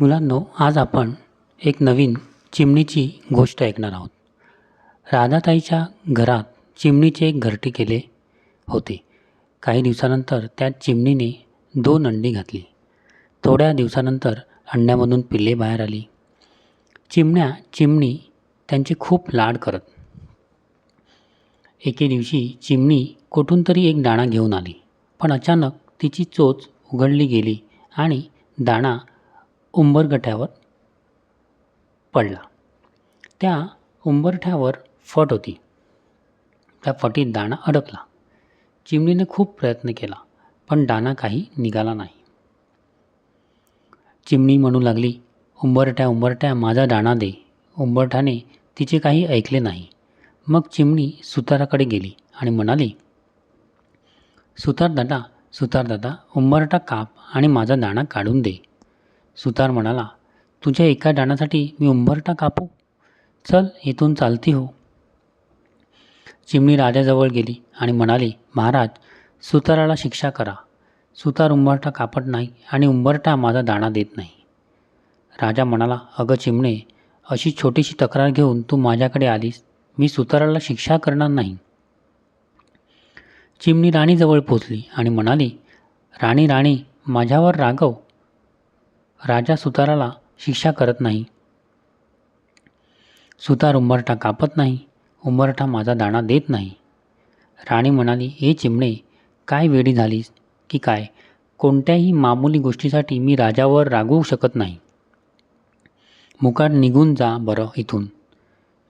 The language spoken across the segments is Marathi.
मुलांनो आज आपण एक नवीन चिमणीची गोष्ट ऐकणार आहोत. राधाताईच्या घरात चिमणीचे एक घरटे केले होते. काही दिवसानंतर त्या चिमणीने दोन अंडी घातली. थोड्या दिवसानंतर अंड्यामधून पिल्ले बाहेर आली. चिमण्या चिमणी त्यांचे खूप लाड करत. एके दिवशी चिमणी कुठून तरी एक दाणा घेऊन आली पण अचानक तिची चोच उघडली गेली आणि दाणा उंबरगठ्यावर पडला. त्या उंबरठ्यावर फट होती. त्या फटीत दाणा अडकला. चिमणीने खूप प्रयत्न केला पण दाणा काही निघाला नाही. चिमणी म्हणू लागली उंबरठ्या उंबरठ्या माझा दाणा दे. उंबरठ्याने तिचे काही ऐकले नाही. मग चिमणी सुताराकडे गेली आणि म्हणाली सुतार दादा सुतार दादा उंबरठा काप आणि माझा दाणा काढून दे. सुतार म्हणाला तुझ्या एका दाण्यासाठी मी उंबरठा कापू? चल इथून चालती हो. चिमणी राजाजवळ गेली आणि म्हणाली महाराज सुताराला शिक्षा करा. सुतार उंबरठा कापत नाही आणि उंबरठा माझा दाणा देत नाही. राजा म्हणाला अगं चिमणे अशी छोटीशी तक्रार घेऊन तू माझ्याकडे आलीस. मी सुताराला शिक्षा करणार नाही. चिमणी राणीजवळ पोचली आणि म्हणाली राणी राणी माझ्यावर रागव. राजा सुताराला शिक्षा करत नाही. सुतार उंबरठा कापत नाही उंबरठा माझा दाणा देत नाही. राणी म्हणाली हे चिमणे काय वेडी झालीस? की काय? कोणत्याही मामूली गोष्टीसाठी मी राजावर रागवू शकत नाही. मुकाट निघून जा बरं इथून.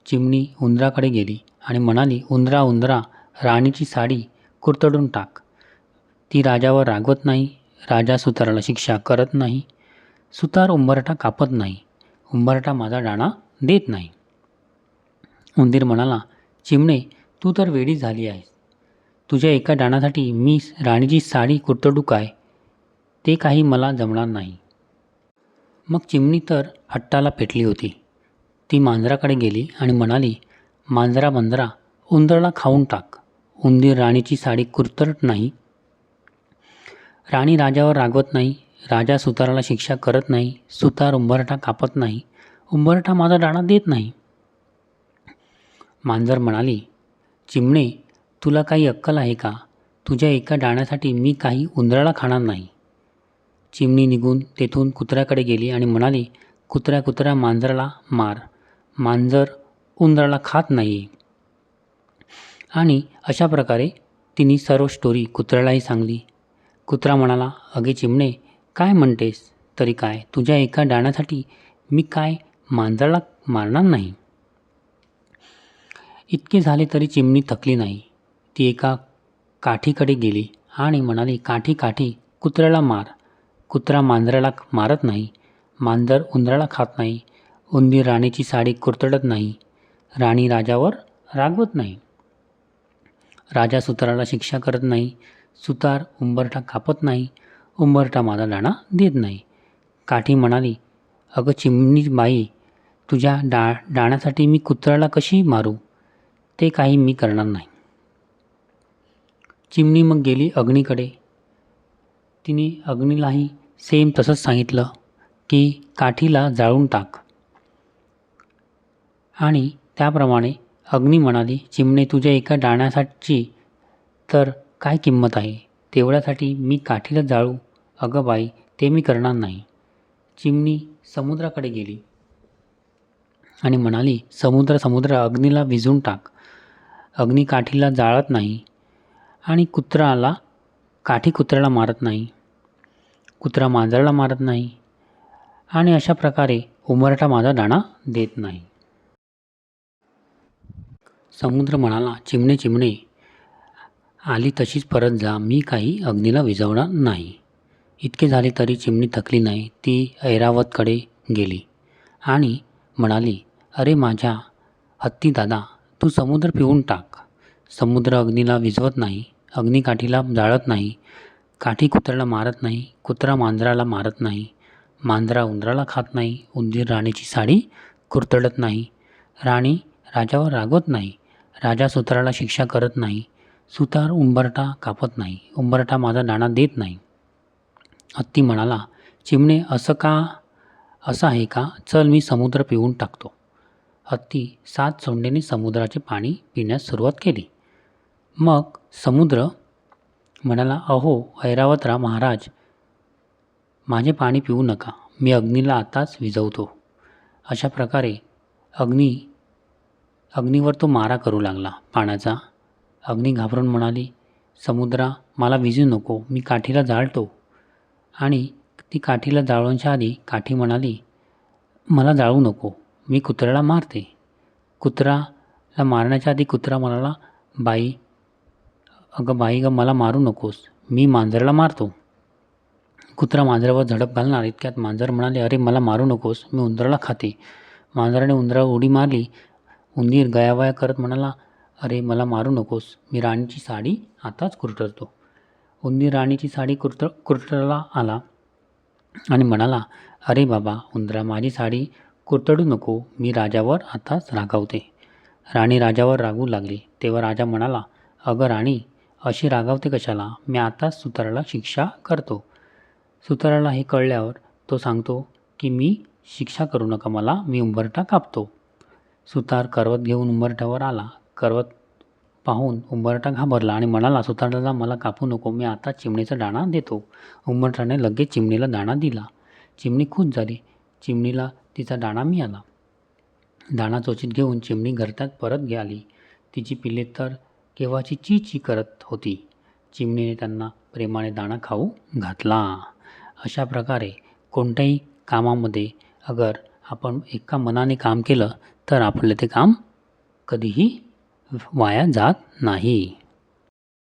चिमणी उंदराकडे गेली आणि म्हणाली उंदरा उंदरा राणीची साडी कुरतडून टाक. ती राजावर रागवत नाही राजा सुताराला शिक्षा करत नाही सुतार उंबरठा कापत नाही. उंबरठा माझा डाणा देत नाही. उंदीर म्हणाला चिमणे तू तर वेडी झाली आहेस. तुझ्या एका डाणासाठी मी राणीची साडी कुरतडू काय? ते काही मला जमणार नाही. मग चिमणी तर हट्टाला पेटली होती. ती मांजराकडे गेली आणि म्हणाली मांजरा मांजरा उंदराला खाऊन टाक. उंदीर राणीची साडी कुरतरत नाही. राणी राजावर रागवत नाही. राजा सुताराला शिक्षा करत नाही सुतार उंबरठा कापत नाही उंबरठा माझा दाणा देत नाही. मांजर म्हणाली चिमणे तुला काही अक्कल आहे का? तुझ्या एका दाण्यासाठी मी काही उंदराला खाणार नाही. चिमणी निघून तेथून कुत्र्याकडे गेली आणि म्हणाली कुत्र्या कुत्र्या मांजराला मार. मांजर उंदराला खात नाही आणि अशा प्रकारे तिने सर्व स्टोरी कुत्र्यालाही सांगली. कुत्रा म्हणाला अगे चिमणे काय म्हणतेस? तरी काय? तुझ्या एका डाण्यासाठी मी काय मांजराला मारणार नाही? इतके झाले तरी चिमणी थकली नाही. ती एका काठीकडे गेली आणि म्हणाली काठी काठी कुत्र्याला मार. कुत्रा मांजराला मारत नाही. मांजर उंदराला खात नाही. उंदीर राणीची साडी कुरतडत नाही. राणी राजावर रागवत नाही. राजा सुताराला शिक्षा करत नाही. सुतार उंबरठा कापत नाही. उंबरठा माझा दाणा देत नाही. काठी म्हणाली अगं चिमणी बाई तुझ्या डा दाण्यासाठी मी कुत्र्याला कशी मारू? ते काही मी करणार नाही. चिमणी मग गेली अग्नीकडे. तिने अग्नीलाही सेम तसंच सांगितलं की काठीला जाळून टाक. आणि त्याप्रमाणे अग्नी म्हणाली चिमणे तुझ्या एका दाण्यासाठी तर काय किंमत आहे? तेवढ्यासाठी मी काठीला जाळू. अगं बाई ते मी करणार नाही. चिमणी समुद्राकडे गेली आणि म्हणाली समुद्र समुद्र अग्नीला विझून टाक. अग्नी काठीला जाळत नाही आणि कुत्राला काठी कुत्र्याला मारत नाही. कुत्रा मांजराला मारत नाही आणि अशा प्रकारे उमरटा माझा दाणा देत नाही. समुद्र म्हणाला चिमणे चिमणे आली तशीच परत जा मी काही अग्नीला विझवणार नाही. इतके झाले तरी चिमणी थकली नाही ती ऐरावतकडे गेली आणि म्हणाली अरे माझ्या हत्ती दादा तू समुद्र पिऊन टाक. समुद्र अग्नीला विझवत नाही अग्नी काठीला जाळत नाही काठी कुत्र्याला मारत नाही कुत्रा मांजराला मारत नाही मांजरा उंदराला खात नाही उंदीर राणीची साडी कुरतडत नाही राणी राजावर रागवत नाही राजा सुत्राला शिक्षा करत नाही सुतार उंबरटा कापत नाही. उंबरटा माझा दाणा देत नाही. हत्ती म्हणाला चिमणे असं का असं आहे का? चल मी समुद्र पिऊन टाकतो. हत्ती सात सोंडेने समुद्राचे पाणी पिण्यास सुरुवात केली. मग समुद्र म्हणाला अहो ऐरावतरा महाराज माझे पाणी पिऊ नका. मी अग्नीला आताच विझवतो. अशा प्रकारे अग्नी अग्नीवर तो मारा करू लागला. पाण्याचा अग्नी घाबरून म्हणाली समुद्रा मला विजू नको मी काठीला जाळतो. आणि ती काठीला जाळवण्याच्या आधी काठी म्हणाली मला जाळू नको मी कुत्र्याला मारते. कुत्राला मारण्याच्या आधी कुत्रा म्हणाला बाई अगं बाई गं मला मारू नकोस मी मांजराला मारतो. कुत्रा मांजरावर झडप घालणार इतक्यात मांजर म्हणाले अरे मला मारू नकोस मी उंदराला खाते. मांजराने उंदरावर उडी मारली उंदीर गयावया करत म्हणाला अरे मला मारू नकोस. मी राणीची साडी आताच कुरतरतो उंदीर राणीची साडी कुरत कुरतरला आला आणि म्हणाला अरे बाबा उंदरा माझी साडी कुरतडू नको. मी राजावर आताच रागावते. राणी राजावर रागू लागली. तेव्हा राजा म्हणाला अगं राणी अशी रागावते कशाला? मी आताच सुताराला शिक्षा करतो. सुताराला हे कळल्यावर तो सांगतो की मी शिक्षा करू नका मला. मी उंबरठा कापतो. सुतार करवत घेऊन उंबरठ्यावर आला. करवत पाहून उंबरठा घाबरला आणि म्हणाला सुताराला मला कापू नको मी आता चिमणीचा दाणा देतो. उंबरठाने लगेच चिमणीला दाणा दिला. चिमणी खुश झाली. चिमणीला तिचा दाणा मिळाला. दाणा चोचीत घेऊन चिमणी घरट्यात परत गेली. तिची पिल्ले तर केव्हाची ची ची करत होती. चिमणीने त्यांना प्रेमाने दाणा खाऊ घातला. अशा प्रकारे कोणत्याही कामामध्ये अगर आपण एका मनाने काम केलं तर आपलं ते काम कधीही वाया जात नाही.